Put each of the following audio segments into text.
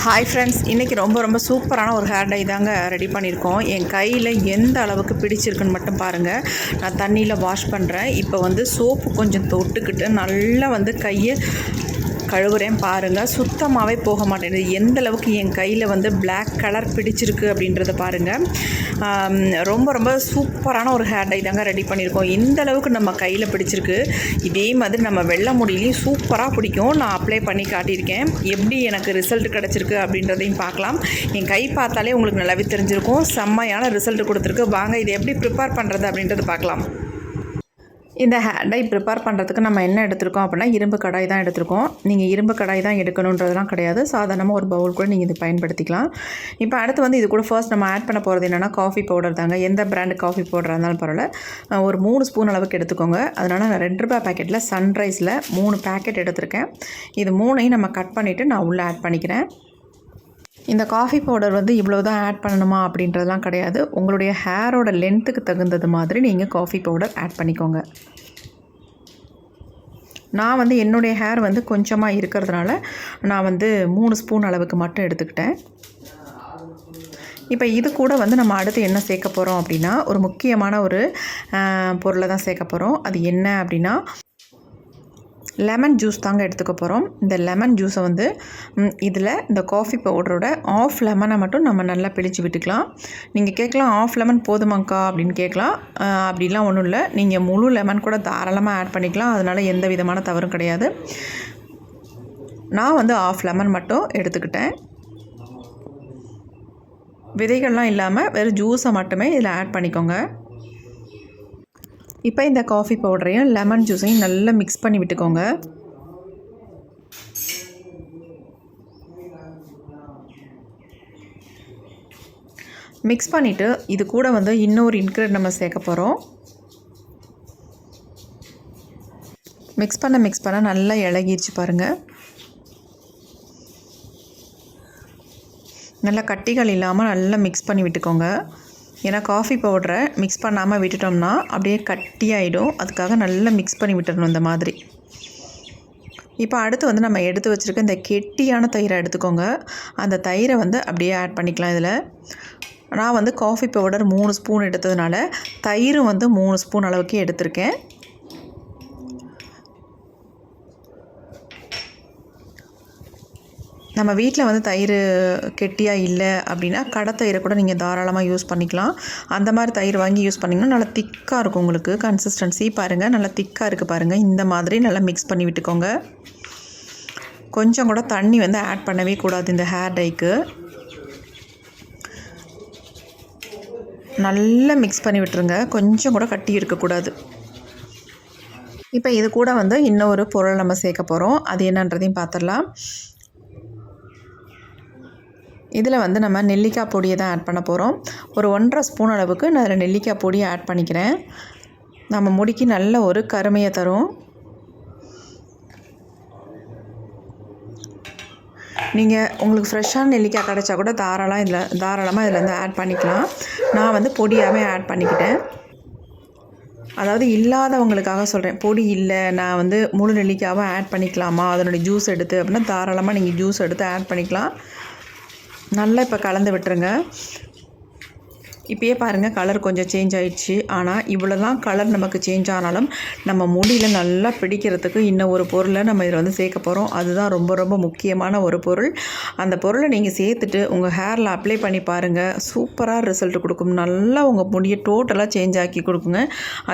Hi friends இன்றைக்கி ரொம்ப ரொம்ப சூப்பரான ஒரு ஹேர் டை தாங்க ரெடி பண்ணியிருக்கோம். என் கையில் எந்த அளவுக்கு பிடிச்சிருக்குன்னு மட்டும் பாருங்கள் நான் தண்ணியில் வாஷ் பண்ணுறேன் இப்போ வந்து சோப்பு கொஞ்சம் தொட்டுக்கிட்டு நல்லா வந்து கையை கழுவுறேன் பாருங்கள் சுத்தமாகவே போக மாட்டேங்குது. எந்த அளவுக்கு என் கையில் வந்து பிளாக் கலர் பிடிச்சிருக்கு அப்படின்றத பாருங்கள் ரொம்ப ரொம்ப சூப்பரான ஒரு ஹேர் டை தாங்க ரெடி பண்ணியிருக்கோம். இந்த அளவுக்கு நம்ம கையில் பிடிச்சிருக்கு இதே மாதிரி நம்ம வெள்ளை முடியிலையும் சூப்பராக பிடிக்கும். நான் அப்ளை பண்ணி காட்டியிருக்கேன். எப்படி எனக்கு ரிசல்ட் கிடச்சிருக்கு அப்படின்றதையும் பார்க்கலாம். என் கை பார்த்தாலே உங்களுக்கு நல்லாவே தெரிஞ்சிருக்கும். செம்மையான ரிசல்ட் கொடுத்துருக்கு. வாங்க இதை எப்படி ப்ரிப்பேர் பண்ணுறது அப்படின்றத பார்க்கலாம். இந்த ஹேண்டை ப்ரிப்பேர் பண்ணுறதுக்கு நம்ம என்ன எடுத்திருக்கோம் அப்படின்னா இரும்பு கடாய் தான் எடுத்திருக்கோம். நீங்கள் இரும்பு கடாய் தான் எடுக்கணுன்றதெல்லாம் கிடையாது. சாதாரணமாக ஒரு பவுல் கூட நீங்கள் இது பயன்படுத்திக்கலாம். இப்போ அடுத்து வந்து இது கூட ஃபர்ஸ்ட் நம்ம ஆட் பண்ண போகிறது என்னென்னா காஃபி பவுடர் தாங்க. எந்த பிராண்டு காஃபி பவுடராக இருந்தாலும் பரவாயில்ல. ஒரு மூணு ஸ்பூன் அளவுக்கு எடுத்துக்கோங்க. அதனால் நான் ரெண்டு ரூபாய் பேக்கெட்டில் சன்ரைஸில் மூணு பேக்கெட் எடுத்திருக்கேன். இது மூணையும் நம்ம கட் பண்ணிவிட்டு நான் உள்ளே ஆட் பண்ணிக்கிறேன். இந்த காஃபி பவுடர் வந்து இவ்வளோ தான் ஆட் பண்ணணுமா அப்படின்றதெல்லாம் கிடையாது. உங்களுடைய ஹேரோட லென்த்துக்கு தகுந்தது மாதிரி நீங்கள் காஃபி பவுடர் ஆட் பண்ணிக்கோங்க. நான் வந்து என்னுடைய ஹேர் வந்து கொஞ்சமாக இருக்கிறதுனால நான் வந்து மூணு ஸ்பூன் அளவுக்கு மட்டும் எடுத்துக்கிட்டேன். இப்போ இது கூட வந்து நம்ம அடுத்து என்ன சேர்க்க போகிறோம் அப்படின்னா ஒரு முக்கியமான ஒரு பொருளை தான் சேர்க்க போகிறோம் அது என்ன அப்படின்னா லெமன் ஜூஸ் தாங்க எடுத்துக்க போகிறோம் இந்த லெமன் ஜூஸை வந்து இதில் இந்த காஃபி பவுடரோட ஆஃப் லெமனை மட்டும் நம்ம நல்லா பிழிச்சு விட்டுக்கலாம். நீங்கள் கேட்கலாம் ஆஃப் லெமன் போதுமாங்க்கா அப்படின்னு கேட்கலாம் அப்படிலாம் ஒன்றும் இல்லை. நீங்கள் முழு லெமன் கூட தாராளமாக ஆட் பண்ணிக்கலாம். அதனால் எந்த விதமான தவறும் கிடையாது. நான் வந்து ஆஃப் லெமன் மட்டும் எடுத்துக்கிட்டேன். விதைகள்லாம் இல்லாமல் வெறும் ஜூஸை மட்டுமே இதில் ஆட் பண்ணிக்கோங்க. இப்போ இந்த காஃபி பவுடரையும் லெமன் ஜூஸையும் நல்லா மிக்ஸ் பண்ணி விட்டுக்கோங்க. மிக்ஸ் பண்ணிவிட்டு இது கூட வந்து இன்னொரு இன்க்ரீட் நம்ம சேர்க்க போகிறோம் மிக்ஸ் பண்ண மிக்ஸ் பண்ண நல்லா இழகிருச்சு பாருங்கள் நல்லா கட்டிகள் இல்லாமல் நல்லா மிக்ஸ் பண்ணி விட்டுக்கோங்க. ஏன்னா காஃபி பவுடரை மிக்ஸ் பண்ணாமல் விட்டுட்டோம்னா அப்படியே கட்டியாயிடும். அதுக்காக நல்லா மிக்ஸ் பண்ணி விட்டுறணும் இந்த மாதிரி. இப்போ அடுத்து வந்து நம்ம எடுத்து வச்சுருக்க இந்த கெட்டியான தயிரை எடுத்துக்கோங்க. அந்த தயிரை வந்து அப்படியே ஆட் பண்ணிக்கலாம் இதில். நான் வந்து காஃபி பவுடர் மூணு ஸ்பூன் எடுத்ததுனால தயிரும் வந்து மூணு ஸ்பூன் அளவுக்கு எடுத்திருக்கேன். நம்ம வீட்டில் வந்து தயிர் கெட்டியாக இல்லை அப்படின்னா கடை தயிரை கூட நீங்கள் தாராளமாக யூஸ் பண்ணிக்கலாம். அந்த மாதிரி தயிர் வாங்கி யூஸ் பண்ணிங்கன்னா நல்லா திக்காக இருக்கும் உங்களுக்கு. கன்சிஸ்டன்சி பாருங்கள் நல்லா திக்காக இருக்குது பாருங்கள் இந்த மாதிரி நல்லா மிக்ஸ் பண்ணி விட்டுக்கோங்க. கொஞ்சம் கூட தண்ணி வந்து ஆட் பண்ணவே கூடாது இந்த ஹேர் டைக்கு. நல்லா மிக்ஸ் பண்ணி விட்டுருங்க. கொஞ்சம் கூட கட்டி இருக்கக்கூடாது இப்போ இது கூட வந்து இன்னொரு பொருள் நம்ம சேர்க்க போகிறோம் அது என்னன்றதையும் பார்த்துடலாம் இதில் வந்து நம்ம நெல்லிக்காய் பொடியை தான் ஆட் பண்ண போகிறோம். ஒரு ஒன்றரை ஸ்பூன் அளவுக்கு நான் அதில் நெல்லிக்காய் பொடியை ஆட் பண்ணிக்கிறேன். நம்ம முடிக்கு நல்ல ஒரு கருமையை தரும். நீங்கள் உங்களுக்கு ஃப்ரெஷ்ஷான நெல்லிக்காய் கிடச்சா கூட தாராளம் இதில் தாராளமாக இதில் வந்து ஆட் பண்ணிக்கலாம். நான் வந்து பொடியாகவே ஆட் பண்ணிக்கிட்டேன். அதாவது இல்லாதவங்களுக்காக சொல்கிறேன். பொடி இல்லை நான் வந்து முழு நெல்லிக்காவை ஆட் பண்ணிக்கலாமா? அதனுடைய ஜூஸ் எடுத்து அப்படின்னா தாராளமாக நீங்கள் ஜூஸ் எடுத்து ஆட் பண்ணிக்கலாம். நல்லா இப்போ கலந்து விட்டுருங்க. இப்பயே பாருங்கள் கலர் கொஞ்சம் சேஞ்ச் ஆயிடுச்சு. ஆனால் இவ்வளோதான் கலர் நமக்கு சேஞ்ச் ஆனாலும் நம்ம முடியில் நல்லா பிடிக்கிறதுக்கு இன்னும் ஒரு பொருளை நம்ம இதில் வந்து சேர்க்க போகிறோம் அதுதான் ரொம்ப ரொம்ப முக்கியமான ஒரு பொருள். அந்த பொருளை நீங்கள் சேர்த்துட்டு உங்கள் ஹேரில் அப்ளை பண்ணி பாருங்கள் சூப்பராக ரிசல்ட் கொடுக்கும். நல்லா உங்கள் முடியை டோட்டலாக சேஞ்ச் ஆக்கி கொடுக்குங்க.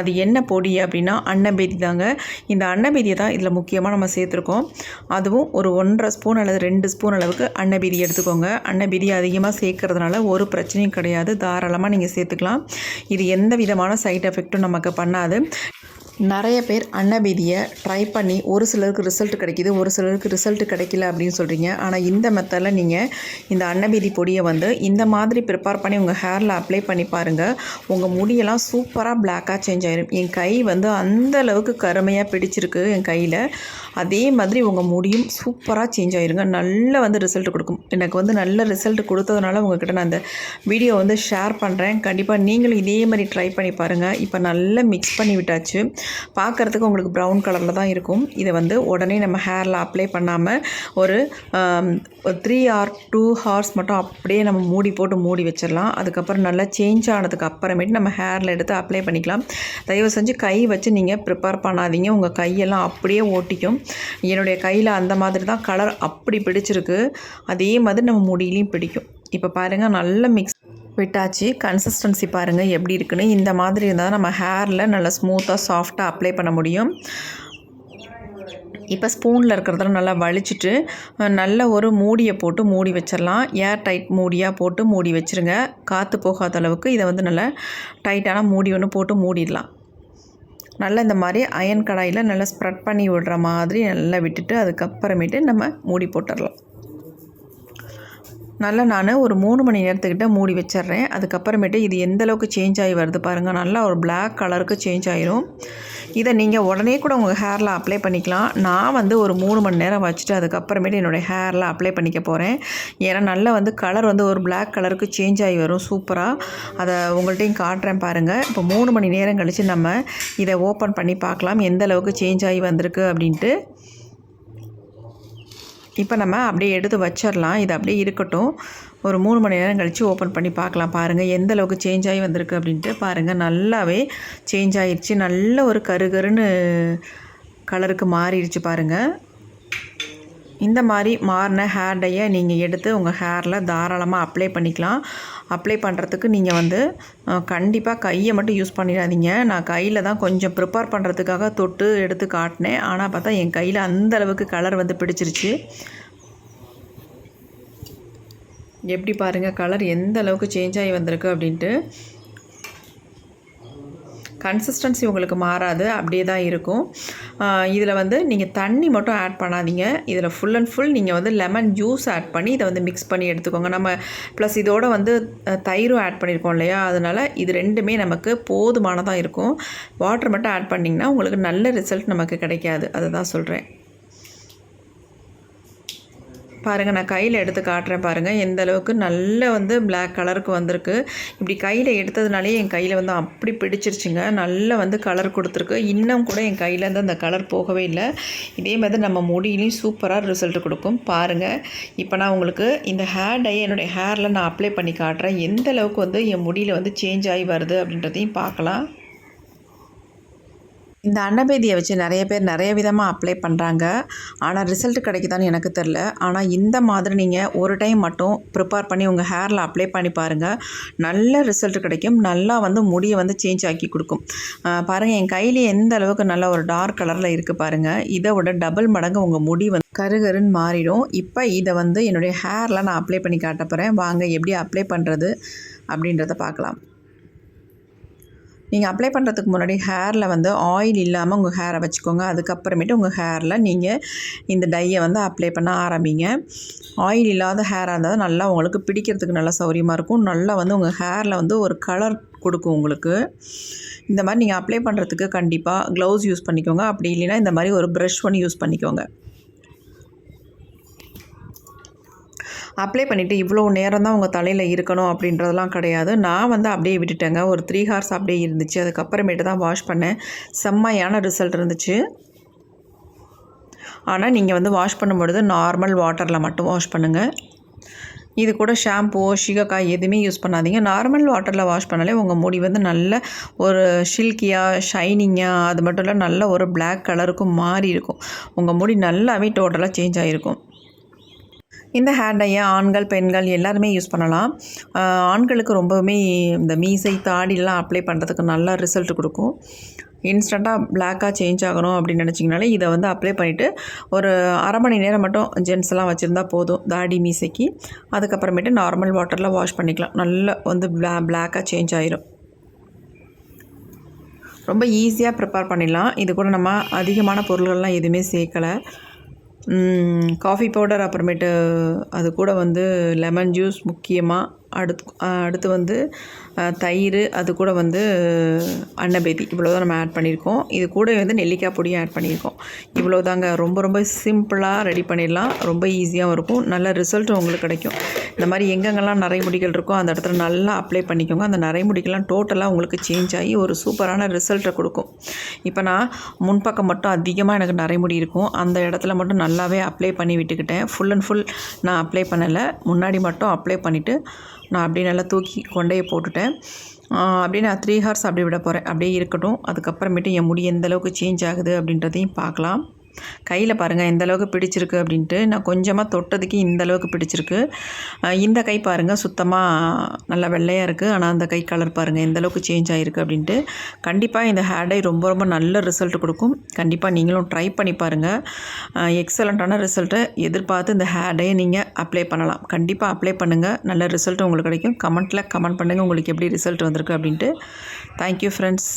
அது என்ன பொடி அப்படின்னா அன்னபேதி தாங்க. இந்த அன்னபேதியை தான் இதில் முக்கியமாக நம்ம சேர்த்துருக்கோம். அதுவும் ஒரு ஒன்றரை ஸ்பூன் அல்லது ரெண்டு ஸ்பூன் அளவுக்கு அன்னபேதி எடுத்துக்கோங்க. அன்னபேதி அதிகமாக சேர்க்கறதுனால ஒரு பிரச்சனையும் கிடையாது. தாராளமாக நீங்கள் சேர்த்துக்கலாம். இது எந்த விதமான சைட் எஃபெக்ட்டும் நமக்கு பண்ணாது. நிறைய பேர் அன்னபீதியை ட்ரை பண்ணி ஒரு சிலருக்கு ரிசல்ட் கிடைக்கிது ஒரு சிலருக்கு ரிசல்ட் கிடைக்கல அப்படின்னு சொல்கிறீங்க ஆனால் இந்த மெத்தடில் நீங்கள் இந்த அன்னபீதி பொடியை வந்து இந்த மாதிரி ப்ரிப்பேர் பண்ணி உங்கள் ஹேரில் அப்ளை பண்ணி பாருங்கள் உங்கள் முடியெல்லாம் சூப்பராக பிளாக்காக சேஞ்ச் ஆயிரும். என் கை வந்து அந்த அளவுக்கு கருமையாக பிடிச்சிருக்கு என் கையில். அதே மாதிரி உங்கள் முடியும் சூப்பராக சேஞ்ச் ஆயிருங்க. நல்ல வந்து ரிசல்ட் கொடுக்கும். எனக்கு வந்து நல்ல ரிசல்ட் கொடுத்ததுனால உங்ககிட்ட நான் அந்த வீடியோ வந்து ஷேர் பண்ணுறேன் கண்டிப்பாக நீங்களும் இதே மாதிரி ட்ரை பண்ணி பாருங்கள் இப்போ நல்லா மிக்ஸ் பண்ணி விட்டாச்சு. பார்க்குறதுக்கு உங்களுக்கு ப்ரௌன் கலரில் தான் இருக்கும். இதை வந்து உடனே நம்ம ஹேரில் அப்ளை பண்ணாமல் ஒரு த்ரீ ஆர் டூ ஹார்ஸ் மட்டும் அப்படியே நம்ம மூடி போட்டு மூடி வச்சிடலாம். அதுக்கப்புறம் நல்லா சேஞ்ச் ஆனதுக்கு அப்புறமேட்டு நம்ம ஹேரில் எடுத்து அப்ளை பண்ணிக்கலாம். தயவு செஞ்சு கை வச்சு நீங்கள் ப்ரிப்பேர் பண்ணாதீங்க. உங்கள் கையெல்லாம் அப்படியே ஓட்டிக்கும். என்னுடைய கையில் அந்த மாதிரி தான் கலர் அப்படி பிடிச்சிருக்கு. அதே மாதிரி நம்ம முடியிலையும் பிடிக்கும். இப்போ பாருங்கள் நல்லா மிக்ஸ் விட்டாச்சு கன்சிஸ்டன்சி பாருங்கள் எப்படி இருக்குன்னு. இந்த மாதிரி இருந்தால் நம்ம ஹேரில் நல்லா ஸ்மூத்தாக சாஃப்டாக அப்ளை பண்ண முடியும். இப்போ ஸ்பூனில் இருக்கிறதெல்லாம் நல்லா வலிச்சிட்டு நல்ல ஒரு மூடியை போட்டு மூடி வச்சிடலாம் ஏர் டைட் மூடியாக போட்டு மூடி வச்சுருங்க. காற்று போகாத அளவுக்கு இதை வந்து நல்லா டைட்டான மூடி ஒன்று போட்டு மூடிடலாம். நல்லா இந்த மாதிரி அயன் கடாயில் நல்லா ஸ்ப்ரெட் பண்ணி விடுற மாதிரி நல்லா விட்டுட்டு அதுக்கப்புறமேட்டு நம்ம மூடி போட்டுடலாம். நல்லா நான் ஒரு மூணு மணி நேரத்துக்கிட்ட மூடி வச்சிடுறேன். அதுக்கப்புறமேட்டு இது எந்த அளவுக்கு சேஞ்ச் ஆகி வருது பாருங்கள் நல்லா ஒரு பிளாக் கலருக்கு சேஞ்ச் ஆகிரும் இதை நீங்கள் உடனே கூட உங்கள் ஹேரில் அப்ளை பண்ணிக்கலாம். நான் வந்து ஒரு மூணு மணி நேரம் வச்சுட்டு அதுக்கப்புறமேட்டு என்னுடைய ஹேரில் அப்ளை பண்ணிக்க போகிறேன் ஏன்னா நல்லா வந்து கலர் வந்து ஒரு பிளாக் கலருக்கு சேஞ்ச் ஆகி வரும். சூப்பராக அதை உங்கள்கிட்டையும் காட்டுறேன் பாருங்கள் இப்போ மூணு மணி நேரம் கழித்து நம்ம இதை ஓப்பன் பண்ணி பார்க்கலாம். எந்த அளவுக்கு சேஞ்ச் ஆகி வந்திருக்கு அப்படின்ட்டு. இப்போ நம்ம அப்படியே எடுத்து வச்சிடலாம். இது அப்படியே இருக்கட்டும். ஒரு மூணு மணி நேரம் கழித்து ஓப்பன் பண்ணி பார்க்கலாம். பாருங்கள் எந்த அளவுக்கு சேஞ்ச் ஆகி வந்திருக்கு அப்படின்ட்டு. பாருங்கள் நல்லாவே சேஞ்ச் ஆகிடுச்சு நல்ல ஒரு கருகருன்னு கலருக்கு மாறிடுச்சு பாருங்கள் இந்த மாதிரி மாறின ஹேர் டையை நீங்கள் எடுத்து உங்கள் ஹேரில் தாராளமாக அப்ளை பண்ணிக்கலாம். அப்ளை பண்ணுறதுக்கு நீங்கள் வந்து கண்டிப்பாக கையை மட்டும் யூஸ் பண்ணிடாதீங்க. நான் கையில் தான் கொஞ்சம் ப்ரிப்பேர் பண்ணுறதுக்காக தொட்டு எடுத்து காட்டினேன். ஆனால் பார்த்தா என் கையில் அந்த அளவுக்கு கலர் வந்து பிடிச்சிருச்சு. எப்படி பாருங்கள் கலர் எந்த அளவுக்கு சேஞ்ச் ஆகி வந்திருக்கு அப்படின்ட்டு. கன்சிஸ்டன்சி உங்களுக்கு மாறாது அப்படியே தான் இருக்கும். இதில் வந்து நீங்கள் தண்ணி மட்டும் ஆட் பண்ணாதீங்க. இதில் ஃபுல் அண்ட் ஃபுல் நீங்கள் வந்து லெமன் ஜூஸ் ஆட் பண்ணி இதை வந்து மிக்ஸ் பண்ணி எடுத்துக்கோங்க. நம்ம ப்ளஸ் இதோட வந்து தயிரும் ஆட் பண்ணியிருக்கோம் இல்லையா? அதனால் இது ரெண்டுமே நமக்கு போதுமானதாக இருக்கும். வாட்டர் மட்டும் ஆட் பண்ணிங்கன்னா உங்களுக்கு நல்ல ரிசல்ட் நமக்கு கிடைக்காது. அதை தான் சொல்கிறேன் பாருங்கள் நான் கையில் எடுத்து காட்டுறேன் பாருங்கள் எந்த அளவுக்கு நல்ல வந்து பிளாக் கலருக்கு வந்திருக்கு. இப்படி கையில் எடுத்ததுனாலே என் கையில் வந்து அப்படி பிடிச்சிருச்சுங்க. நல்ல வந்து கலர் கொடுத்துருக்கு. இன்னும் கூட என் கையிலேருந்து அந்த கலர் போகவே இல்லை. இதே மாதிரி நம்ம முடியிலையும் சூப்பராக ரிசல்ட் கொடுக்கும். பாருங்கள் இப்போ நான் உங்களுக்கு இந்த ஹேர் டை என்னுடைய ஹேரில் நான் அப்ளை பண்ணி காட்டுறேன். எந்த அளவுக்கு வந்து என் முடியில் வந்து சேஞ்ச் ஆகி வருது அப்படின்றதையும் பார்க்கலாம். இந்த அன்னபேதியை வச்சு நிறைய பேர் நிறைய விதமாக அப்ளை பண்ணுறாங்க ஆனால் ரிசல்ட் கிடைக்குதான்னு எனக்கு தெரில ஆனால் இந்த மாதிரி நீங்கள் ஒரு டைம் மட்டும் ப்ரிப்பேர் பண்ணி உங்கள் ஹேரில் அப்ளை பண்ணி பாருங்கள் நல்ல ரிசல்ட் கிடைக்கும். நல்லா வந்து முடியை வந்து சேஞ்ச் ஆக்கி கொடுக்கும். பாருங்கள் என் கையிலே எந்த அளவுக்கு நல்ல ஒரு டார்க் கலரில் இருக்குது பாருங்கள் இதை விட டபுள் மடங்கு உங்கள் முடி வந்து கருகருன்னு மாறிடும். இப்போ இதை வந்து என்னுடைய ஹேரில் நான் அப்ளை பண்ணி காட்ட போகிறேன் வாங்க எப்படி அப்ளை பண்ணுறது அப்படின்றத பார்க்கலாம். நீங்கள் அப்ளை பண்ணுறதுக்கு முன்னாடி ஹேரில் வந்து ஆயில் இல்லாமல் உங்கள் ஹேரை வச்சுக்கோங்க. அதுக்கப்புறமேட்டு உங்கள் ஹேரில் நீங்கள் இந்த டையை வந்து அப்ளை பண்ண ஆரம்பிங்க. ஆயில் இல்லாத ஹேராக இருந்தால் நல்லா உங்களுக்கு பிடிக்கிறதுக்கு நல்லா சௌரியமாக இருக்கும். நல்லா வந்து உங்கள் ஹேரில் வந்து ஒரு கலர் கொடுக்கும் உங்களுக்கு. இந்த மாதிரி நீங்கள் அப்ளை பண்ணுறதுக்கு கண்டிப்பாக க்ளவுஸ் யூஸ் பண்ணிக்கோங்க. அப்படி இல்லைன்னா இந்த மாதிரி ஒரு ப்ரஷ் ஒன்று யூஸ் பண்ணிக்கோங்க. அப்ளை பண்ணிவிட்டு இவ்வளோ நேரம் தான் உங்கள் தலையில் இருக்கணும் அப்படின்றதெல்லாம் கிடையாது. நான் வந்து அப்படியே விட்டுட்டேங்க. ஒரு த்ரீ ஹார்ஸ் அப்படியே இருந்துச்சு. அதுக்கப்புறமேட்டு தான் வாஷ் பண்ணேன். செம்மையான ரிசல்ட் இருந்துச்சு. ஆனால் நீங்கள் வந்து வாஷ் பண்ணும்பொழுது நார்மல் வாட்டரில் மட்டும் வாஷ் பண்ணுங்கள் இது கூட ஷாம்பூ ஷிகக்காய் எதுவுமே யூஸ் பண்ணாதீங்க. நார்மல் வாட்டரில் வாஷ் பண்ணாலே உங்கள் முடி வந்து நல்ல ஒரு ஷில்கியாக ஷைனிங்காக அது மட்டும் இல்லை நல்ல ஒரு பிளாக் கலருக்கும் மாறி இருக்கும். உங்கள் முடி நல்லாவே டோட்டலாக சேஞ்ச் ஆகிருக்கும் இந்த ஹேர் டையை ஆண்கள் பெண்கள் எல்லாருமே யூஸ் பண்ணலாம். ஆண்களுக்கு ரொம்பவுமே இந்த மீசை தாடிலாம் அப்ளை பண்ணுறதுக்கு நல்லா ரிசல்ட் கொடுக்கும். இன்ஸ்டண்ட்டாக பிளாக்காக சேஞ்ச் ஆகணும் அப்படின்னு நினச்சிங்கனாலே இதை வந்து அப்ளை பண்ணிவிட்டு ஒரு அரை மணி நேரம் மட்டும் ஜென்ஸ்லாம் வச்சுருந்தா போதும் தாடி மீசைக்கு. அதுக்கப்புறமேட்டு நார்மல் வாட்டரில் வாஷ் பண்ணிக்கலாம். நல்லா வந்து பிளா பிளாக்காக சேஞ்ச் ஆயிரும். ரொம்ப ஈஸியாக ப்ரிப்பேர் பண்ணிடலாம். இது கூட நம்ம அதிகமான பொருள்கள்லாம் எதுவுமே சேர்க்கலை. காஃபி பவுடர் அப்புறமேட்டு அது கூட வந்து லெமன் ஜூஸ் முக்கியமாக அடுத்து அடுத்து வந்து தயிர் அது கூட வந்து அன்னபேதி இவ்வளோ தான் நம்ம ஆட் பண்ணியிருக்கோம். இது கூட வந்து நெல்லிக்காய் பொடியும் ஆட் பண்ணியிருக்கோம். இவ்வளோ தாங்க ரொம்ப ரொம்ப சிம்பிளாக ரெடி பண்ணிடலாம். ரொம்ப ஈஸியாகவும் இருக்கும். நல்ல ரிசல்ட் உங்களுக்கு கிடைக்கும். இந்த மாதிரி எங்கெங்கெல்லாம் நரைமுடிகள் இருக்கோ அந்த இடத்துல நல்லா அப்ளை பண்ணிக்கோங்க. அந்த நரைமுடிக்கெல்லாம் டோட்டலாக உங்களுக்கு சேஞ்ச் ஆகி ஒரு சூப்பரான ரிசல்ட்டை கொடுக்கும். இப்போ நான் முன்பக்கம் மட்டும் அதிகமாக எனக்கு நரைமுடி இருக்கும். அந்த இடத்துல மட்டும் நல்லாவே அப்ளை பண்ணி விட்டுக்கிட்டேன். ஃபுல் அண்ட் ஃபுல் நான் அப்ளை பண்ணலை. முன்னாடி மட்டும் அப்ளை பண்ணிவிட்டு நான் அப்படியே நல்லா தூக்கி கொண்டையை போட்டுட்டேன். அப்படியே நான் த்ரீ ஹார்ஸ் அப்படி விட போகிறேன் அப்படியே இருக்கட்டும். அதுக்கப்புறமேட்டு என் முடி எந்த அளவுக்கு சேஞ்ச் ஆகுது அப்படின்றதையும் பார்க்கலாம். கையில் பாருங்கள் எந்த அளவுக்கு பிடிச்சிருக்கு அப்படின்ட்டு நான் கொஞ்சமாக தொட்டதுக்கு இந்த அளவுக்கு பிடிச்சிருக்கு. இந்த கை பாருங்கள் சுத்தமாக நல்லா வெள்ளையாக இருக்குது ஆனால் அந்த கை கலர் பாருங்கள் எந்த அளவுக்கு சேஞ்ச் ஆகிருக்கு அப்படின்ட்டு. கண்டிப்பாக இந்த ஹேர் டை ரொம்ப ரொம்ப நல்ல ரிசல்ட் கொடுக்கும். கண்டிப்பாக நீங்களும் ட்ரை பண்ணி பாருங்கள் எக்ஸலண்ட்டான ரிசல்ட்டை எதிர்பார்த்து இந்த ஹேர் டையை நீங்கள் அப்ளை பண்ணலாம். கண்டிப்பாக அப்ளை பண்ணுங்கள் நல்ல ரிசல்ட் உங்களுக்கு கிடைக்கும். கமெண்ட்டில் கமெண்ட் பண்ணுங்கள் உங்களுக்கு எப்படி ரிசல்ட் வந்திருக்கு அப்படின்ட்டு. Thank you friends